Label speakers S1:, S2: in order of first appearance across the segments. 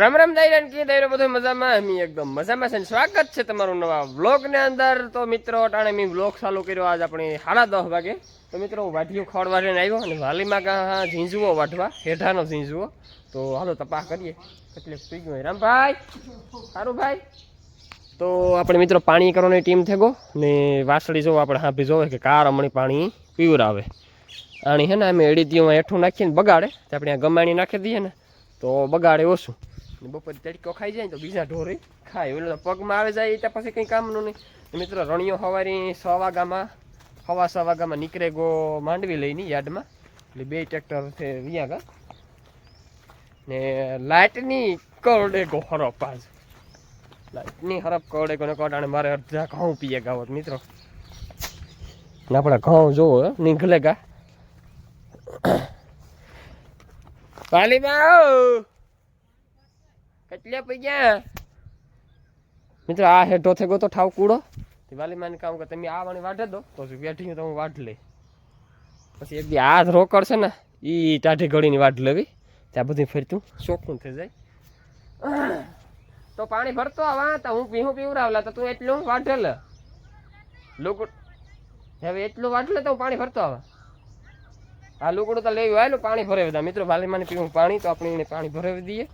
S1: રામ રામ દાયરા કે દાયરો બધો મજામાં? અમે એકદમ મજામાં છે સ્વાગત છે તમારું નવા વ્લોગની અંદર. તો મિત્રો, અટાણે મેં વ્લોગ ચાલુ કર્યો આજ આપણે સાડા દસ વાગે. તો મિત્રો, હું વાઢીઓ ખોળ લઈને આવ્યો અને વાલીમાં કાં ઝીંઝવો વાઢવા હેઠાનો ઝીંઝવો તો હાલો, તપાસ કરીએ. એટલે પી ગયો રામભાઈ, સારું ભાઈ? તો આપણે મિત્રો, પાણી કરવાની ટીમ થેગો ને વાસળી જોવો આપણે હાંભી જોવે કે કાર હમણાં પાણી પીવરાવે આણી હે ને અમે એડીતીઓમાં હેઠું નાખીને બગાડે. તો આપણે આ ગમાણી નાખી દઈએ ને, તો બગાડે ઓછું. બપોરે તડકો ખાઈ જાય ને તો બીજા ઢોરે ખાય. એટલે પગમાં આવે જાય ત્યાં પછી કંઈ કામનું નહીં. મિત્રો, રણિયો સવારી સ વાગામાં હવા સ વાગામાં નીકળે ગો માંડવી લઈને યાર્ડમાં. એટલે બે ટ્રેક્ટર છે વિયા ગા ને લાઇટની કરડે ગો હરપ આજ. લાઇટની હરપ કરડે ગો ને કોડાણે મારે અડધા ઘઉં પીએ ગાવત મિત્રો. ને આપણા ઘઉં જોવો નીકળે ગા પાલીમાં કેટલે પૈયા. મિત્રો, આ હેઠો થેગો તો ઠાવ કૂડો. વાલી માને કામ કે તમે આ વાણી વાઢે દો. તો બેઠી તો હું વાઢ લઈ પછી એક બી આ રોકડ છે ને એ ટાઢી ઘડીની વાઢ લેવી. ત્યાં બધી ફરતું, ચોખ્ખું થઈ જાય. તો પાણી ભરતો આવા તો હું પીહું પીવરાવલા તો તું એટલું વાઢેલ લોકો હવે એટલું વાઢલે તો હું પાણી ભરતો આવા. આ લુગડું તો લેવી આવેલું, પાણી ભરાવી દા. મિત્રો, વાલીમાને પીવું પાણી, તો આપણે એને પાણી ભરાવી દઈએ.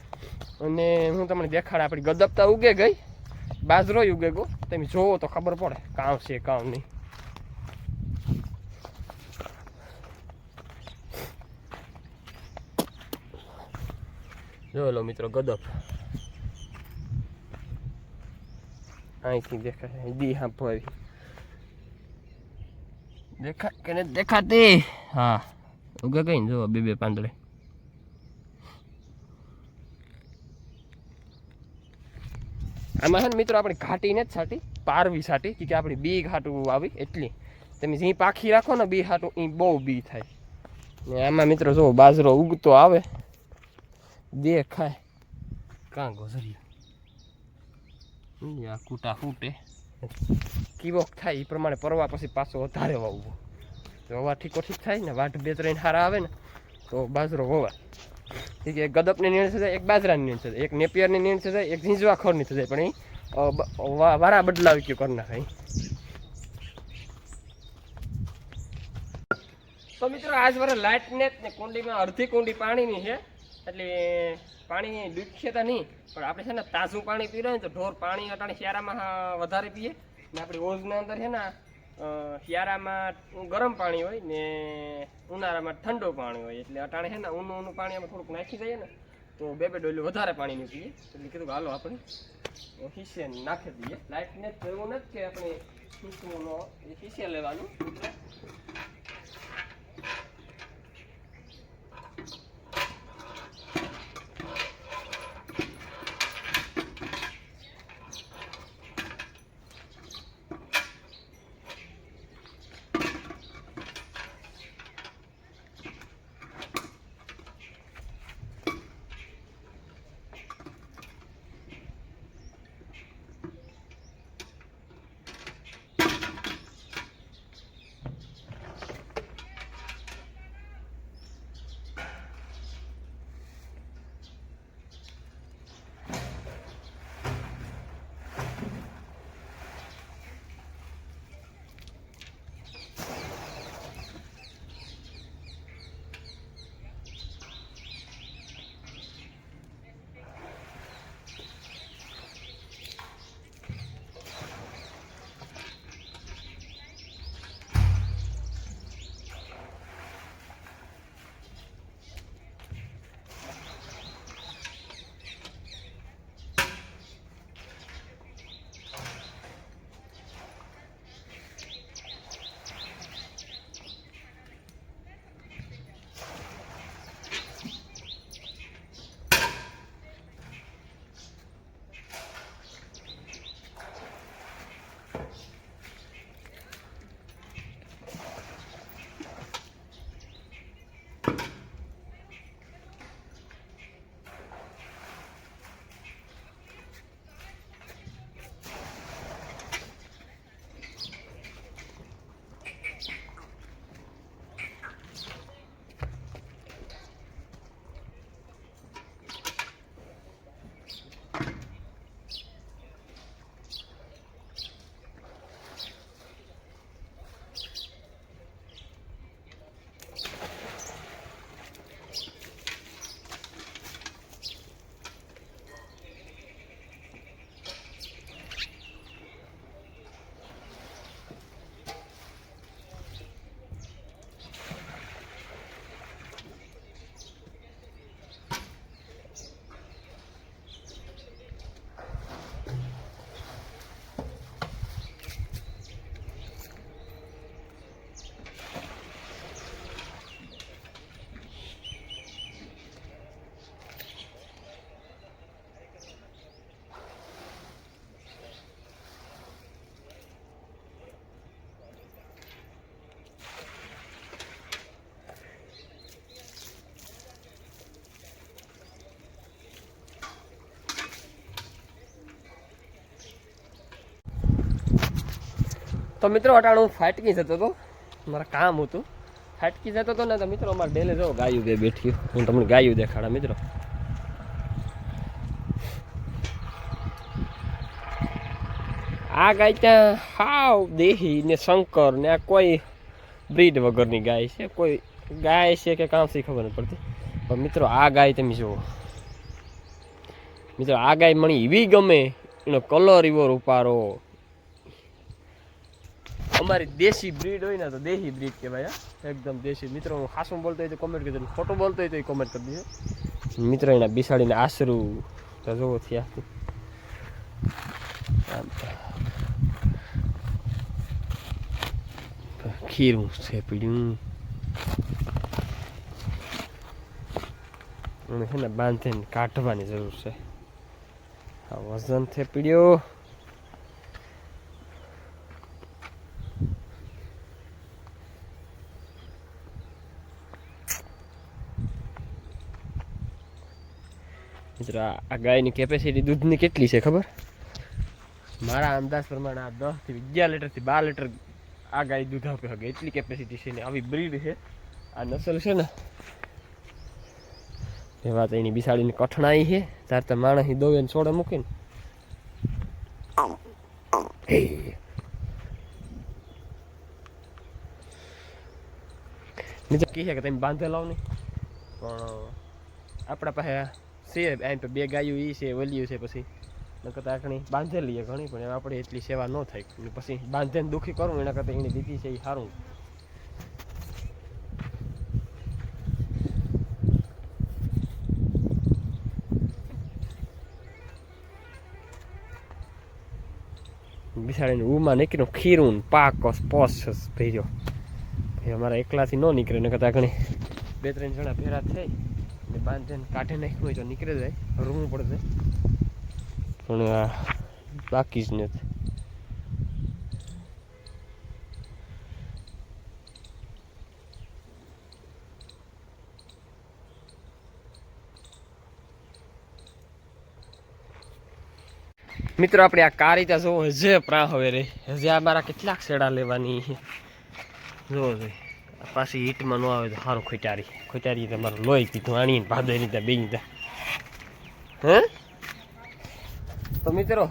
S1: અને હું તમને દેખાડ, આપણી ગદપતા ઉગે ગઈ. બાજરો ઉગે ગો તમે જોવો તો ખબર પડે કામ છે, કામ નહીં. જો લો મિત્રો ગદપ અહીંથી દેખાય દી હા ભરી દેખા કે દેખાતી? હા. ઉગે કઈ ને જો બે બે પાંદડે આમાં હે ને, મિત્રો, આપણે ઘાટી જ છાટી, પારવી છાટી કે આપણી બી ઘાટું આવી એટલી. તમે જે પાખી રાખો ને, બી હાટું એ બહુ બી થાય. ને આમાં, મિત્રો, જો, બાજરો ઉગતો આવે, દેખાય. કાં ગોઝરિયો? આ કૂટા ફૂટે. કીવોક થાય એ પ્રમાણે પરવા પછી પાછો વધારે વાવવો. જો હવા ઠીકો ઠીક થાય ને વાટ બે ત્રણ હારા આવે ને, તો બાજરો હોવા ઠીક એક ગદપની નીણ જાય એક બાજરાની નીણ જાય એક નેપિયરની નીણ જાય એક ઝીંઝવા ખોરની જાય પણ એ વારા બદલાવી ગયું કરી નાખે તો મિત્રો, આજ વરે લાઇટ ને જ ને કુંડીમાં અડધી કુંડી પાણીની છે, એટલે પાણી દુખશે તો નહીં, પણ આપણે છે ને તાજું પાણી પી ને તો ઢોર પાણી અટાણે શિયાળામાં વધારે પીએ. ને આપણી ઓઝના અંદર છે ને શિયાળામાં ગરમ પાણી હોય ને ઉનાળામાં ઠંડુ પાણી હોય. એટલે અટાણે છે ને ઊનું ઊનું પાણી અમે થોડુંક નાખી દઈએ ને, તો બે બે ડોલું વધારે પાણીની પીએ એટલે કીધું હાલો આપણે હિસ્સે નાખી દઈએ. લાઇટને એવું નથી કે આપણે હિસ્સુનો હિસ્સે લેવાનું. તો મિત્રો, અટાણ ફાટકી જતો હતો. મારા કામ હતું. ફાટકી જતો હતો ને તો મિત્રો, અમારે ડેલે જો ગાયું બે બેઠી. હું તમને ગાયું દેખાડા, મિત્રો. આ ગાય ત્યાં હાવ દેહી ને શંકર ને આ કોઈ બ્રીડ વગરની ગાય છે. કોઈ ગાય છે કે છે ખબર નથી પડતી. પણ મિત્રો, આ ગાય તમે જુઓ. મિત્રો, આ ગાય મને એવી ગમે, એનો કલર એવો રૂપારો. અમારી દેશી બ્રીડ હોય ને તો દેશી બ્રીડ કહેવાય. એકદમ દેશી. મિત્રો, હું ખાસું બોલતો હોય તો કોમેન્ટ કરજો ખોટું બોલતો હોય તો એ કોમેન્ટ કરી દીધું મિત્રો, એના બિસાડીને આશરું તો જોવો થયા. ખીરું છે પીડ્યું. અને છે ને બાંધીને કાઢવાની જરૂર છે. આ વજન છે મિત્રો, આ ગાયની કેપેસિટી દૂધની કેટલી છે ખબર? મારા અંદાજ પ્રમાણે આ દસથી અગિયાર લીટરથી બાર લીટર આ ગાય દૂધ આપે શકે એટલી કેપેસિટી છે ને આવી બ્રીડ છે. આ નસલ છે ને, એ વાત એની બિસાડીની કઠણાઈ છે. ત્યારે તો માણસ દોવે છોડે મૂકીને. હે. કહે કે તમે બાંધે લાવ નહીં? પણ આપણા પાસે છે તો બે ગાયો એ છે વલ્યું છે પછી. નકર આખણી બાંધેલી છે ઘણી, પણ આપણે એટલી સેવા ન થાય. પછી બાંધેને દુઃખી કરું, એના કરતાં એની દીધી છે એ સારું બિસાડીને ઉમાં નીકળ્યો ખીરું પાકસ પાક પોસ ભેજો અમારા એકલાથી ન નીકળે ને કદાચ ઘણી બે ત્રણ જણા ભેરા થઈ ને બાંધીને કાઢે નાખ્યું હોય તો નીકળી જાય રૂવું પડે પણ આ બાકી જ નથી. મિત્રો, આપણે આ કારિતા જોવો જે પ્રા હવે રે હજી આ મારા કેટલાક શેડા લેવાની જોવો જોઈએ પાછી હીટમાં ન આવે તો સારું ખોટારી. ખોટારી તમારું લોહી પીધું, આણીને ભાદરી ત્યાં બેસી ત્યાં. હે? તો મિત્રો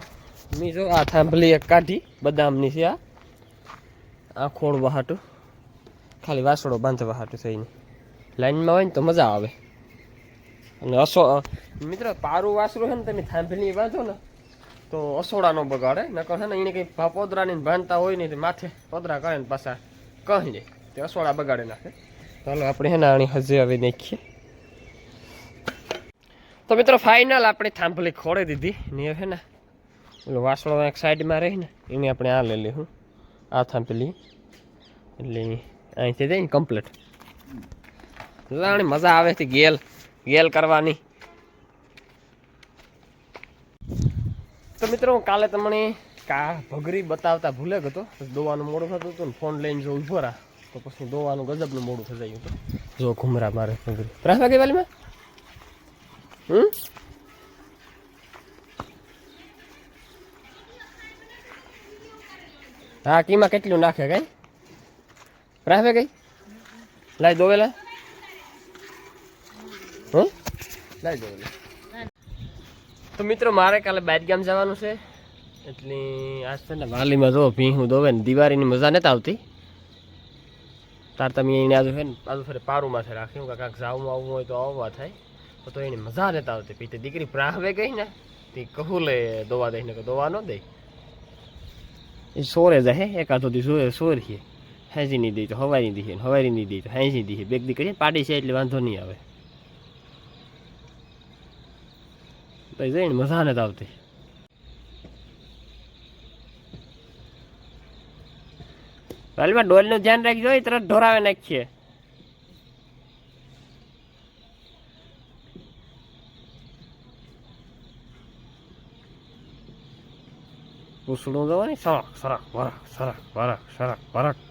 S1: મેં જો આ થાંભલી એક કાઢી, બદામની છે આ. આ ખોળ વહાટું ખાલી વાસળો બાંધવા હાટું થઈને. લાઈનમાં હોય ને તો મજા આવે. અને અસો મિત્રો, પારું વાસરું છે ને તમે થાંભલી બાંધો ને, તો અસોડા નો બગાડે. નકર છે ને, એને કંઈ પોદરાની બાંધતા હોય ને માથે પોદરા કરે ને પાછા. કહી દે. તે અસોડા બગાડી નાખે ચાલો આપણે હે નાણી હજી હવે નાખીએ. તો મિત્રો ફાઇનલ આપણે થાંભલી ખોડી દીધી. ને હે ને, ઓલો વાસણો એક સાઈડમાં રહીને એને આપણે આ લઈ લઈશું આ થાંભલી. એટલે અહીંથી જઈને કમ્પ્લીટ આની મજા આવે છે ગેલ ગેલ કરવાની. તો મિત્રો, હું કાલે તમને કા ભગરી બતાવતા ભૂલે ગયો દોવાનું મોડું થતું હતું ને, ફોન લઈને જો ઊભો રહા. તો પછી દોવાનું ગજબનું મોડું જાય હતું જો ઘુમરા મારે ભગરી વાગે વાલીમાં? હમ? હા, કીમાં કેટલું નાખે કઈ? પ્રાસ કઈ લાઈ દોવેલા હમ? લાઈ દોવેલા તો મિત્રો, મારે કાલે બાર ગામ જવાનું છે. એટલે આજ છે ને વાલીમાં જો ભીહું દોવે ને દિવાળીની મજા નથી આવતી. તાર તમે એને આજુ છે ને, આજુ ફરે પારું માથે રાખ્યું કે કાંક જાવું આવવું હોય તો આવવા થાય. તો એની મજા લેતા આવતી. પીતે દીકરી પ્રાહવે ગઈ ને, તે કહું લે દોવા દઈ ને કે દોવા ન દે એ સોરે જાય એકાદો દી સોરે સોરીએ હેંજી નહીં દઈ તો હવારી દીધી હવારી નહીં દઈ તો હેંજી દીધી બેગ દીકરી પાડી છે એટલે વાંધો નહીં આવે. તો જઈને મજા નથી આવતી. વાલીમાં ડોલનું ધ્યાન રાખજો, એ તરત ઢોરાવે નાખીએ. પૂછડું જવાની સરક સરક વરક સરક વરક સરક વરક